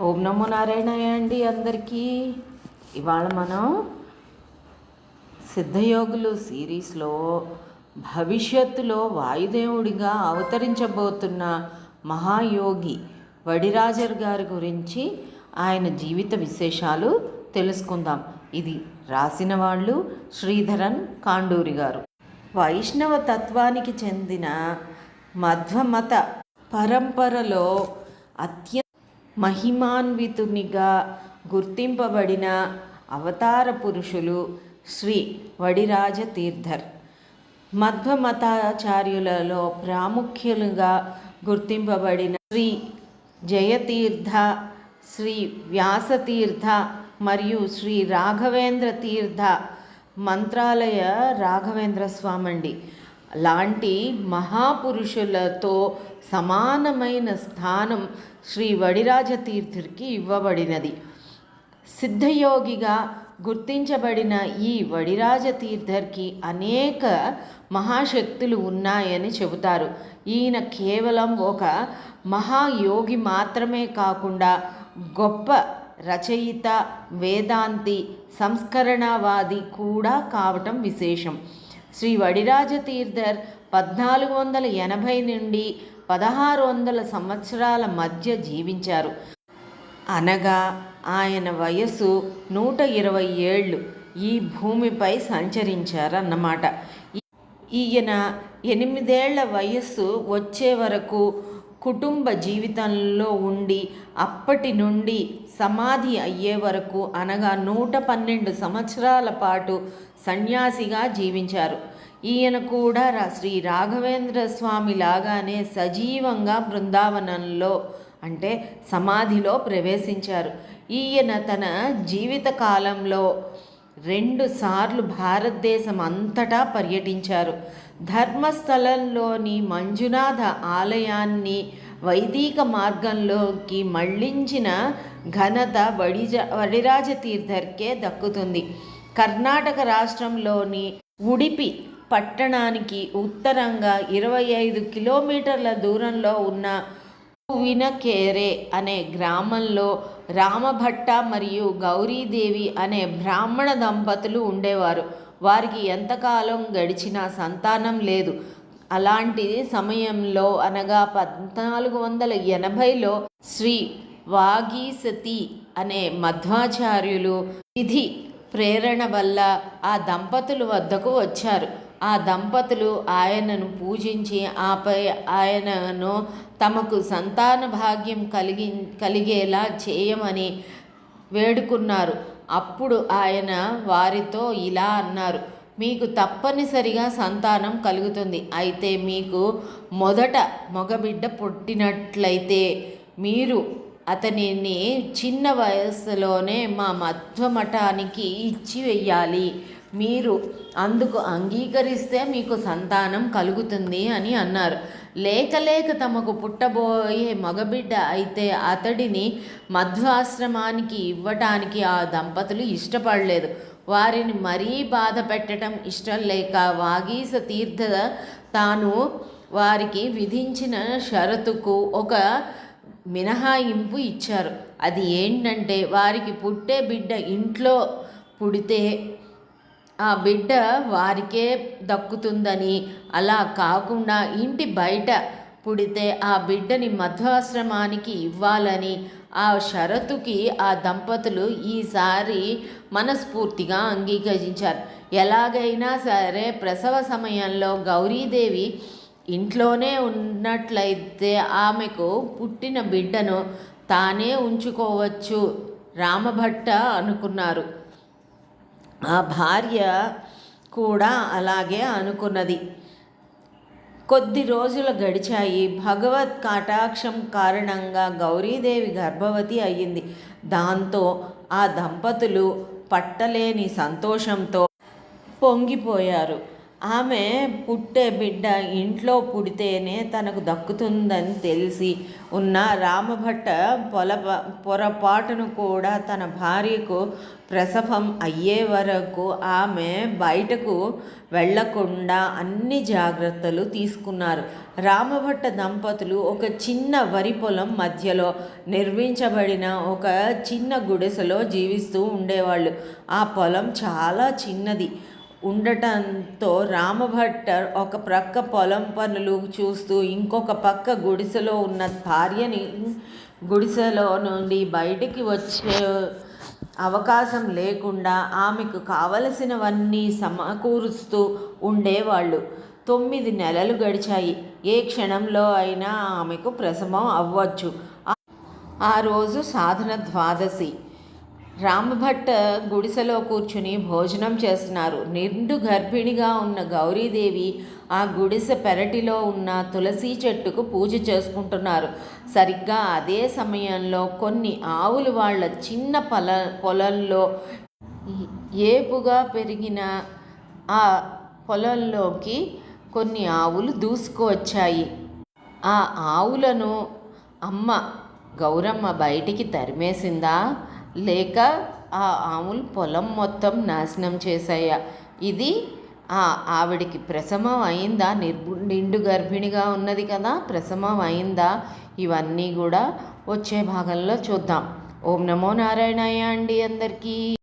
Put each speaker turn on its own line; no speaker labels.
ఓం నమో నారాయణయ్య అండి అందరికీ. ఇవాళ మనం సిద్ధయోగులు సిరీస్లో భవిష్యత్తులో వాయుదేవుడిగా అవతరించబోతున్న మహాయోగి వడిరాజర్ గారి గురించి ఆయన జీవిత విశేషాలు తెలుసుకుందాం. ఇది రాసిన వాళ్ళు శ్రీధరన్ కాండూరి గారు. వైష్ణవ తత్వానికి చెందిన మధ్వమత పరంపరలో అత్యంత మహిమాన్వితునిగా గుర్తింపబడిన అవతార పురుషులు శ్రీ వడిరాజ తీర్థర్ మధ్వమతాచార్యులలో ప్రాముఖ్యులుగా గుర్తింపబడిన శ్రీ జయతీర్థ శ్రీ వ్యాసతీర్థ మరియు శ్రీ రాఘవేంద్ర తీర్థ మంత్రాలయ రాఘవేంద్ర స్వామండి లాంటి మహాపురుషులతో సమానమైన స్థానం శ్రీ వడిరాజ తీర్థుడికి ఇవ్వబడినది. సిద్ధయోగిగా గుర్తించబడిన ఈ వడిరాజ తీర్థర్కి అనేక మహాశక్తులు ఉన్నాయని చెబుతారు. ఈయన కేవలం ఒక మహాయోగి మాత్రమే కాకుండా గొప్ప రచయిత వేదాంతి సంస్కరణవాది కూడా కావటం విశేషం. శ్రీ వడిరాజ తీర్థర్ పద్నాలుగు వందల ఎనభై నుండి పదహారు వందల సంవత్సరాల మధ్య జీవించారు. అనగా ఆయన వయస్సు నూట ఇరవై ఏళ్ళు. ఈ భూమిపై సంచరించారన్నమాట. ఈయన ఎనిమిదేళ్ళ వయస్సు వచ్చే వరకు కుటుంబ జీవితంలో ఉండి అప్పటి నుండి సమాధి అయ్యే వరకు అనగా నూట పన్నెండు సంవత్సరాల పాటు సన్యాసిగా జీవించారు. ఈయన కూడా రా శ్రీ రాఘవేంద్ర స్వామి లాగానే సజీవంగా బృందావనంలో అంటే సమాధిలో ప్రవేశించారు. ఈయన తన జీవిత కాలంలో రెండు సార్లు భారతదేశం అంతటా పర్యటించారు. ధర్మస్థలంలోని మంజునాథ ఆలయాన్ని వైదిక మార్గంలోకి మళ్ళించిన ఘనత వడిజ వడిరాజ తీర్థర్కే దక్కుతుంది. కర్ణాటక రాష్ట్రంలోని ఉడిపి పట్టణానికి ఉత్తరంగా ఇరవై ఐదు కిలోమీటర్ల దూరంలో ఉన్న వినకేరే అనే గ్రామంలో రామభట్ట మరియు గౌరీదేవి అనే బ్రాహ్మణ దంపతులు ఉండేవారు. వారికి ఎంతకాలం గడిచినా సంతానం లేదు. అలాంటి సమయంలో అనగా పద్నాలుగు వందల ఎనభైలో శ్రీ వాగీసతి అనే మధ్వాచార్యులు విధి ప్రేరణ వల్ల ఆ దంపతుల వద్దకు వచ్చారు. ఆ దంపతులు ఆయనను పూజించి ఆపై ఆయనను తమకు సంతాన భాగ్యం కలిగి కలిగేలా చేయమని వేడుకున్నారు. అప్పుడు ఆయన వారితో ఇలా అన్నారు మీకు తప్పనిసరిగా సంతానం కలుగుతుంది. అయితే మీకు మొదట మగబిడ్డ పుట్టినట్లయితే మీరు అతనిని చిన్న వయసులోనే మా మధ్వమఠానికి ఇచ్చి వెయ్యాలి. మీరు అందుకు అంగీకరిస్తే మీకు సంతానం కలుగుతుంది అని అన్నారు. లేక లేక తమకు పుట్టబోయే మగబిడ్డ అయితే అతడిని మధ్వాశ్రమానికి ఇవ్వటానికి ఆ దంపతులు ఇష్టపడలేదు. వారిని మరీ బాధ పెట్టడం ఇష్టం లేక వాగీస తీర్థ తాను వారికి విధించిన షరతుకు ఒక మినహాయింపు ఇచ్చారు. అది ఏంటంటే వారికి పుట్టే బిడ్డ ఇంట్లో పుడితే ఆ బిడ్డ వారికే దక్కుతుందని. అలా కాకుండా ఇంటి బయట పుడితే ఆ బిడ్డని మధ్వాశ్రమానికి ఇవ్వాలని. ఆ షరతుకి ఆ దంపతులు ఈసారి మనస్ఫూర్తిగా అంగీకరించారు. ఎలాగైనా సరే ప్రసవ సమయంలో గౌరీదేవి ఇంట్లోనే ఉన్నట్లయితే ఆమెకు పుట్టిన బిడ్డను తానే ఉంచుకోవచ్చు రామభట్ట అనుకున్నారు. ఆ భార్య కూడా అలాగే అనుకున్నది. కొద్ది రోజులు గడిచాయి. భగవత్ కటాక్షం కారణంగా గౌరీదేవి గర్భవతి అయ్యింది. దాంతో ఆ దంపతులు పట్టలేని సంతోషంతో పొంగిపోయారు. ఆమె పుట్టే బిడ్డ ఇంట్లో పుడితేనే తనకు దక్కుతుందని తెలిసి ఉన్న రామభట్ట పొల పొరపాటును కూడా తన భార్యకు ప్రసవం అయ్యే వరకు ఆమె బయటకు వెళ్ళకుండా అన్ని జాగ్రత్తలు తీసుకున్నారు. రామభట్ట దంపతులు ఒక చిన్న వరి పొలం మధ్యలో నిర్మించబడిన ఒక చిన్న గుడిసెలో జీవిస్తూ ఉండేవాళ్ళు. ఆ పొలం చాలా చిన్నది. ఉండటంతో రామభట్టర్ ఒక ప్రక్క పొలం పనులు చూస్తూ ఇంకొక పక్క గుడిసెలో ఉన్న భార్యని గుడిసెలో నుండి బయటికి వచ్చే అవకాశం లేకుండా ఆమెకు కావలసినవన్నీ సమకూరుస్తూ ఉండేవాళ్ళు. తొమ్మిది నెలలు గడిచాయి. ఏ క్షణంలో అయినా ఆమెకు ప్రసవం అవ్వచ్చు. ఆ రోజు సాధన ద్వాదశి. రామభట్ట గుడిసెలో కూర్చుని భోజనం చేస్తున్నారు. నిండు గర్భిణిగా ఉన్న గౌరీదేవి ఆ గుడిసె పెరటిలో ఉన్న తులసి చెట్టుకు పూజ చేసుకుంటున్నారు. సరిగ్గా అదే సమయంలో కొన్ని ఆవులు వాళ్ళ చిన్న పొల పొలంలో ఏపుగా పెరిగిన ఆ పొలంలోకి కొన్ని ఆవులు దూసుకువచ్చాయి. ఆ ఆవులను అమ్మ గౌరమ్మ బయటికి తరిమేసిందా? లేక ఆ ఆవులు పొలం మొత్తం నాశనం చేశాయా? ఇది ఆ ఆవిడికి ప్రసవం అయిందా? నిర్గు నిండు గర్భిణిగా ఉన్నది కదా ప్రసవం అయిందా? ఇవన్నీ కూడా వచ్చే భాగంలో చూద్దాం. ఓం నమో నారాయణయ్య అండి అందరికీ.